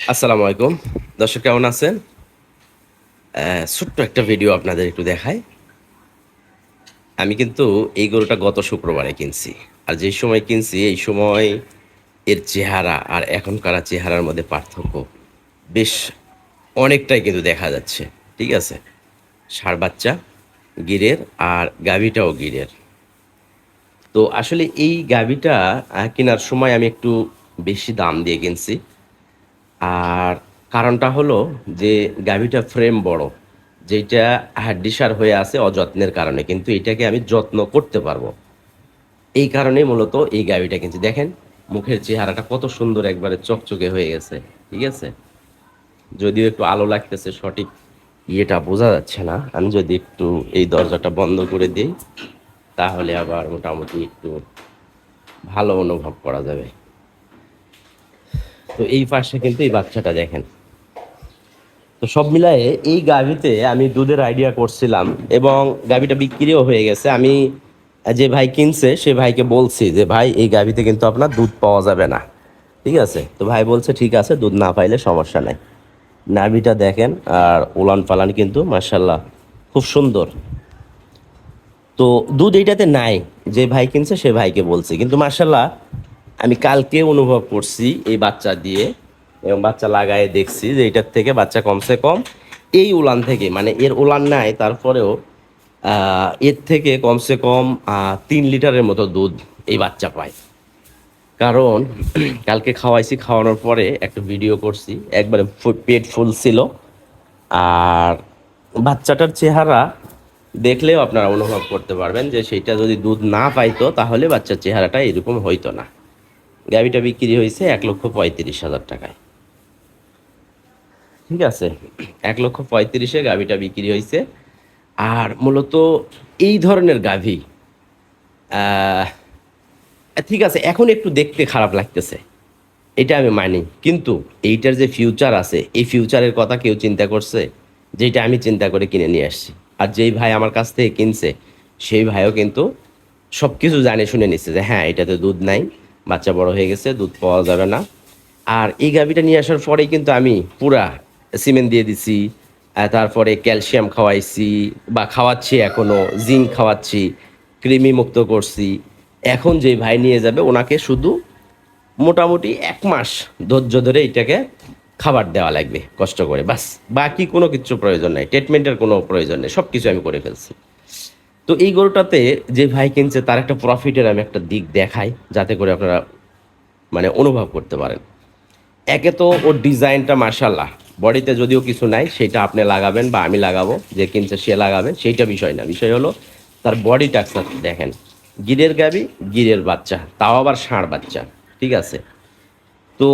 আসসালামু আলাইকুম। দর্শক, কেমন আছেন? ছোট্ট একটা ভিডিও আপনাদের একটু দেখাই। আমি কিন্তু এই গরুটা গত শুক্রবারে কিনছি। আর যেই সময় কিনছি, এই সময় এর চেহারা আর এখনকার চেহারার মধ্যে পার্থক্য বেশ অনেকটাই কিন্তু দেখা যাচ্ছে। ঠিক আছে? ষাঁড় বাচ্চা গিরের আর গাভীটাও গিরের। তো আসলে এই গাভীটা কেনার সময় আমি একটু বেশি দাম দিয়ে কিনছি। আর কারণটা হলো যে গাভীটা ফ্রেম বড় যেটা হাড্ডিসার হয়ে আছে অযত্নের কারণে, কিন্তু এটাকে আমি যত্ন করতে পারব। এই কারণে মূলত এই গাভীটা কিনছি। দেখেন, মুখের চেহারাটা কত সুন্দর একবারে চকচকে হয়ে গেছে, ঠিক আছে? যদিও একটু আলো লাগতেছে, সঠিক ইয়েটা বোঝা যাচ্ছে না। আমি যদি একটু এই দরজাটা বন্ধ করে দিই, তাহলে আবার মোটামুটি একটু ভালো অনুভব করা যাবে। তো এই পাশে কিন্তু এই বাচ্চাটা দেখেন। তো সব মিলায়ে এই গাভিতে আমি দুধের আইডিয়া করছিলাম এবং গাভিটা বিক্রিও হয়ে গেছে। আমি যে ভাই কিনছে, সে ভাইকে বলছি যে, ভাই, এই গাভিতে কিন্তু আপনার দুধ পাওয়া যাবে না। ঠিক আছে? তো ভাই বলছে, ঠিক আছে, দুধ না পাইলে সমস্যা নাই। নাভিটা দেখেন আর উলান পালান কিন্তু মার্শাল্লাহ খুব সুন্দর। তো দুধ এইটাতে নাই, যে ভাই কিনছে সে ভাইকে বলছি। কিন্তু মার্শাল্লাহ আমি কালকে অনুভব করছি এই বাচ্চা দিয়ে এবং বাচ্চা লাগায় দেখছি যে এটার থেকে বাচ্চা কমসে কম এই উলান থেকে মানে এর উলান নাই, তারপরেও এর থেকে কমসে কম তিন লিটারের মতো দুধ এই বাচ্চা পায়। কারণ, কালকে খাওয়াইছি, খাওয়ানোর পরে একটা ভিডিও করছি, একবারে পেট ফুল ছিল। আর বাচ্চাটার চেহারা দেখলেও আপনারা অনুভব করতে পারবেন যে সেইটা যদি দুধ না পাইতো, তাহলে বাচ্চার চেহারাটা এরকম হইতো না। গাভিটা বিক্রি হয়েছে এক লক্ষ পঁয়ত্রিশ হাজার টাকায়। ঠিক আছে? এক লক্ষ পঁয়ত্রিশে গাভিটা বিক্রি হয়েছে। আর মূলত এই ধরনের গাভী ঠিক আছে, এখন একটু দেখতে খারাপ লাগতেছে। এটা আমি মানি। কিন্তু এইটার যে ফিউচার আছে, এই ফিউচারের কথা কেউ চিন্তা করছে? যেটা আমি চিন্তা করে কিনে নিয়ে আসছি। আর যেই ভাই আমার কাছ থেকে কিনছে, সেই ভাইও কিন্তু সব কিছু জানে শুনে নিচ্ছে যে হ্যাঁ এটাতে দুধ নাই। বাচ্চা বড় হয়ে গেছে, দুধ পাওয়া যাবে না। আর এই গাভিটা নিয়ে আসার পরেই কিন্তু আমি পুরা সিমেন্ট দিয়ে দিছি তারপরে ক্যালসিয়াম খাওয়াইছি বা খাওয়াচ্ছি এখনও জিঙ্ক খাওয়াচ্ছি, কৃমি মুক্ত করছি। এখন যে ভাই নিয়ে যাবে, ওনাকে শুধু মোটামুটি এক মাস ধৈর্য ধরে এটাকে খাবার দেওয়া লাগবে, কষ্ট করে, বাস। বাকি কোনো কিছু প্রয়োজন নাই ট্রিটমেন্টের কোনো প্রয়োজন নেই সব কিছু আমি করে ফেলছি। তো এই গরুটাতে যে ভাই কিনছে, তার একটা প্রফিটের আমি একটা দিক দেখাই, যাতে করে আপনারা মানে অনুভব করতে পারেন। একে তো ওর ডিজাইনটা মার্শাল্লাহ বডিতে যদিও কিছু নাই, সেটা আপনি লাগাবেন বা আমি লাগাবো, যে কিনছে সে লাগাবেন সেইটা বিষয় না। বিষয় হলো, তার বডি টাক্সার দেখেন, গিরের গাবি, গিরের বাচ্চা, তাও আবার ষাঁড় বাচ্চা, ঠিক আছে? তো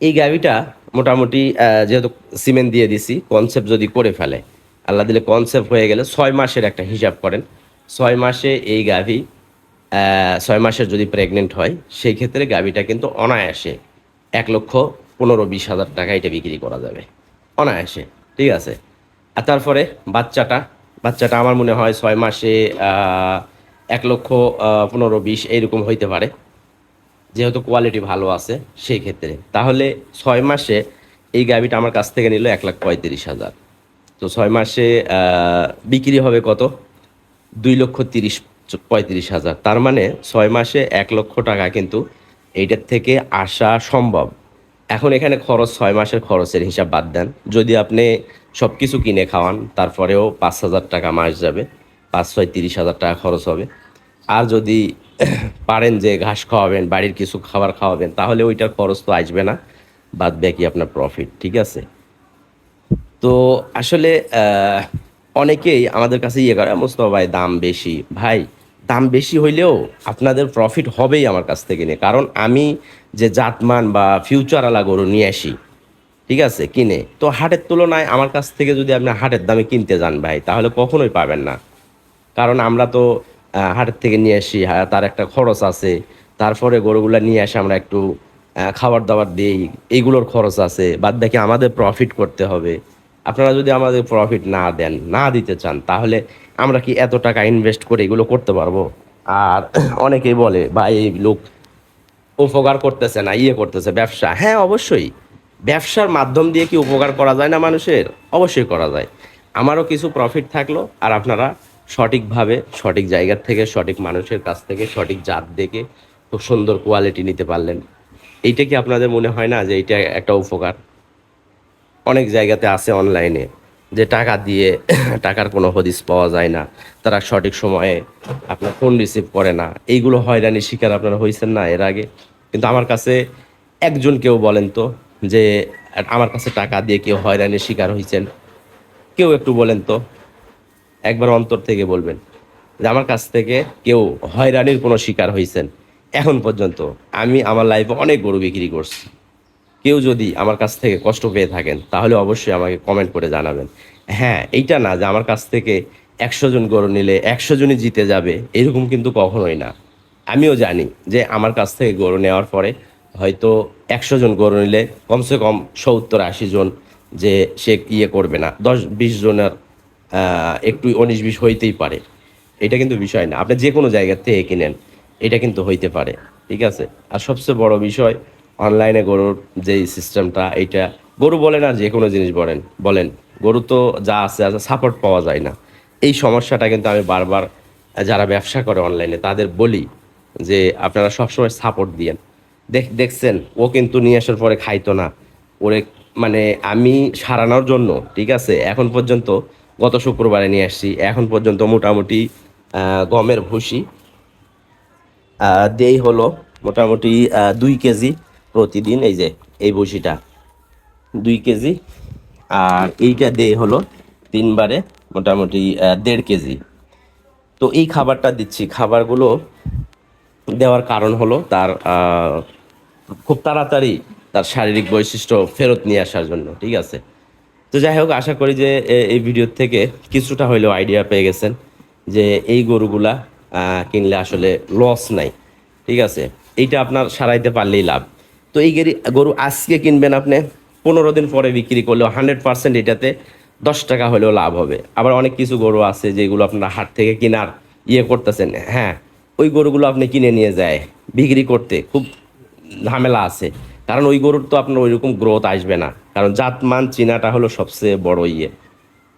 এই গাভিটা মোটামুটি যেহেতু সিমেন্ট দিয়ে দিছি কনসেপ্ট যদি করে ফেলে আল্লাহ দিলে কনসেপ্ট হয়ে গেলে ছয় মাসের একটা হিসাব করেন। ছয় মাসে এই গাভি ছয় মাসের যদি প্রেগনেন্ট হয়, সেই ক্ষেত্রে গাভিটা কিন্তু অনায়াসে এক লক্ষ পনেরো বিশ হাজার টাকা এটা বিক্রি করা যাবে। অনায়াসে, ঠিক আছে? আর তারপরে বাচ্চাটা বাচ্চাটা আমার মনে হয় ছয় মাসে এক লক্ষ পনেরো বিশ এইরকম হইতে পারে। যেহেতু কোয়ালিটি ভালো আছে, সেই ক্ষেত্রে। তাহলে ছয় মাসে এই গাভিটা আমার কাছ থেকে নিল এক লাখ পঁয়ত্রিশ হাজার। তো ছয় মাসে বিক্রি হবে কত? দুই লক্ষ তিরিশ, পঁয়ত্রিশ হাজার। তার মানে ছয় মাসে এক লক্ষ টাকা কিন্তু এইটার থেকে আসা সম্ভব। এখন এখানে খরচ, ছয় মাসের খরচের হিসাব বাদ দেন। যদি আপনি সব কিছু কিনে খাওয়ান, তারপরেও পাঁচ হাজার টাকা মাস যাবে। পাঁচ, ছয়, তিরিশ হাজার টাকা খরচ হবে। আর যদি পারেন যে ঘাস খাওয়াবেন, বাড়ির কিছু খাবার খাওয়াবেন, তাহলে ওইটার খরচ তো আসবে না। বাদ বাকি আপনার প্রফিট ঠিক আছে? তো আসলে অনেকেই আমাদের কাছে ইয়ে করে মোস্তফা ভাই দাম বেশি। ভাই দাম বেশি হইলেও আপনাদের প্রফিট হবেই আমার কাছ থেকে নিয়ে। কারণ আমি যে জাতমান বা ফিউচারওয়ালা গরু নিয়ে আসি ঠিক আছে কিনে তো হাটের তুলনায় আমার কাছ থেকে যদি আপনি হাটের দামে কিনতে যান ভাই তাহলে কখনোই পাবেন না। কারণ আমরা তো হাটের থেকে নিয়ে আসি হ্যাঁ, তার একটা খরচ আছে তারপরে গরুগুলা নিয়ে আসে আমরা একটু খাবার দাবার দিই এইগুলোর খরচ আছে বাদ বাকি আমাদের প্রফিট করতে হবে। আপনারা যদি আমাদের প্রফিট না দেন, না দিতে চান, তাহলে আমরা কি এত টাকা ইনভেস্ট করে এগুলো করতে পারব? আর অনেকেই বলে বা এই লোক উপকার করতেছে না ইয়ে করতেছে, ব্যবসা। হ্যাঁ অবশ্যই। ব্যবসার মাধ্যম দিয়ে কি উপকার করা যায় না মানুষের? অবশ্যই করা যায়। আমারও কিছু প্রফিট থাকল, আর আপনারা সঠিকভাবে, সঠিক জায়গার থেকে, সঠিক মানুষের কাছ থেকে, সঠিক জাত দেখে খুব সুন্দর কোয়ালিটি নিতে পারলেন। এইটা কি আপনাদের মনে হয় না যে এইটা একটা উপকার? অনেক জায়গাতে আছে অনলাইনে যে টাকা দিয়ে টাকার কোনো হদিস পাওয়া যায় না। তারা সঠিক সময়ে আপনার ফোন রিসিভ করে না। এইগুলো হয়রানির শিকার আপনারা হয়েছেন না এর আগে? কিন্তু আমার কাছে একজন কেউ বলেন তো, যে আমার কাছে টাকা দিয়ে কেউ হয়রানির শিকার হয়েছেন কেউ একটু বলেন তো, একবার অন্তর থেকে বলবেন, যে আমার কাছ থেকে কেউ হয়রানির কোনো শিকার হয়েছেন এখন পর্যন্ত আমি আমার লাইফে অনেক গরু বিক্রি করছি। কেউ যদি আমার কাছ থেকে কষ্ট পেয়ে থাকেন, তাহলে অবশ্যই আমাকে কমেন্ট করে জানাবেন। হ্যাঁ এইটা না যে আমার কাছ থেকে একশো জন গরু নিলে একশো জনই জিতে যাবে, এরকম কিন্তু কখনোই না। আমিও জানি যে আমার কাছ থেকে গরু নেওয়ার পরে হয়তো একশো জন গরু নিলে কমসে কম সত্তর আশি জন যে সে ইয়ে করবে না, দশ বিশ জনের একটু উনিশ বিশ হইতেই পারে। এটা কিন্তু বিষয় না। আপনি যে কোনো জায়গার থেকে কিনেন, এটা কিন্তু হইতে পারে। ঠিক আছে? আর সবচেয়ে বড় বিষয় অনলাইনে গরুর যেই সিস্টেমটা এইটা গরু বলেন আর যে কোনো জিনিস বলেন বলেন। গরু তো যা আছে আছে সাপোর্ট পাওয়া যায় না। এই সমস্যাটা কিন্তু আমি বারবার যারা ব্যবসা করে অনলাইনে তাদের বলি যে, আপনারা সবসময় সাপোর্ট দিয়েন। দেখ, দেখছেন, ও কিন্তু নিয়ে আসার পরে খাইতো না। ওরে মানে আমি সারানোর জন্য, ঠিক আছে, এখন পর্যন্ত গত শুক্রবারে নিয়ে আসছি, এখন পর্যন্ত মোটামুটি গমের ভুসি দেই হলো মোটামুটি দুই কেজি প্রতিদিন এই যে, এই ভুসিটা দুই কেজি। আর এইটা দেই হলো তিনবারে মোটামুটি দেড় কেজি। তো এই খাবারটা দিচ্ছি। খাবারগুলো দেওয়ার কারণ হলো তার খুব তাড়াতাড়ি তার শারীরিক বৈশিষ্ট্য ফেরত নিয়ে আসার জন্য, ঠিক আছে? তো যাই হোক, আশা করি যে এই ভিডিও থেকে কিছুটা হইলেও আইডিয়া পেয়ে গেছেন যে এই গরুগুলা কিনলে আসলে লস নাই, ঠিক আছে? এইটা আপনার সারাইতে পারলেই লাভ। তো এই গেরি গরু আজকে কিনবেন আপনি পনেরো দিন পরে বিক্রি করলেও হান্ড্রেড পার্সেন্ট এটাতে দশ টাকা হলেও লাভ হবে। আবার অনেক কিছু গরু আছে যেগুলো আপনার হাট থেকে কেনার ইয়ে করতেছেন। হ্যাঁ ওই গরুগুলো আপনি কিনে নিয়ে যায় বিক্রি করতে। খুব ঝামেলা আছে। কারণ ওই গরুর তো আপনার ওইরকম গ্রোথ আসবে না। কারণ জাতমান চিনাটা হলো সবচেয়ে বড় ইয়ে।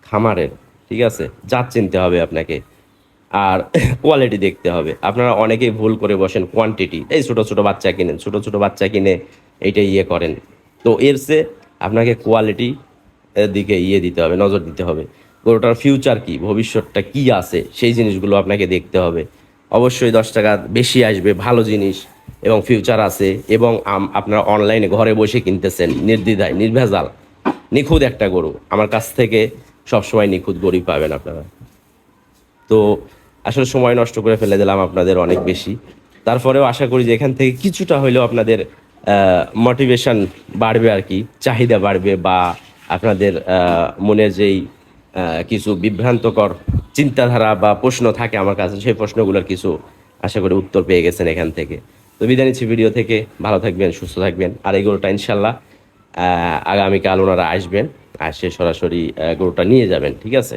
খামারের, ঠিক আছে? জাত চিনতে হবে আপনাকে। আর কোয়ালিটি দেখতে হবে। আপনারা অনেকেই ভুল করে বসেন কোয়ান্টিটি এই ছোটো ছোটো বাচ্চা কিনেন, ছোটো ছোটো বাচ্চা কিনে এইটা ইয়ে করেন। তো এর সে আপনাকে কোয়ালিটি দিকে ইয়ে দিতে হবে, নজর দিতে হবে। গরুটার ফিউচার কি, ভবিষ্যৎটা কি আছে, সেই জিনিসগুলো আপনাকে দেখতে হবে। অবশ্যই দশ টাকা বেশি আসবে, ভালো জিনিস এবং ফিউচার আছে এবং আপনারা অনলাইনে ঘরে বসে কিনতেছেন, নির্দ্বিধায়, নির্ভেজাল, নিখুঁত একটা গরু। আমার কাছ থেকে সবসময় নিখুঁত গরুই পাবেন আপনারা। তো আসলে সময় নষ্ট করে ফেলে দিলাম আপনাদের অনেক বেশি। তারপরেও আশা করি যে এখান থেকে কিছুটা হলেও আপনাদের মোটিভেশন বাড়বে আর কি, চাহিদা বাড়বে বা আপনাদের মনের যেই কিছু বিভ্রান্তকর চিন্তাধারা বা প্রশ্ন থাকে আমার কাছে, সেই প্রশ্নগুলোর কিছু আশা করি উত্তর পেয়ে গেছেন এখান থেকে। তো বিদায় নিচ্ছি ভিডিও থেকে, ভালো থাকবেন, সুস্থ থাকবেন, আর এই গরুটা ইনশাল্লাহ আগামীকাল ওনারা আসবেন, আসে সরাসরি গরুটা নিয়ে যাবেন, ঠিক আছে?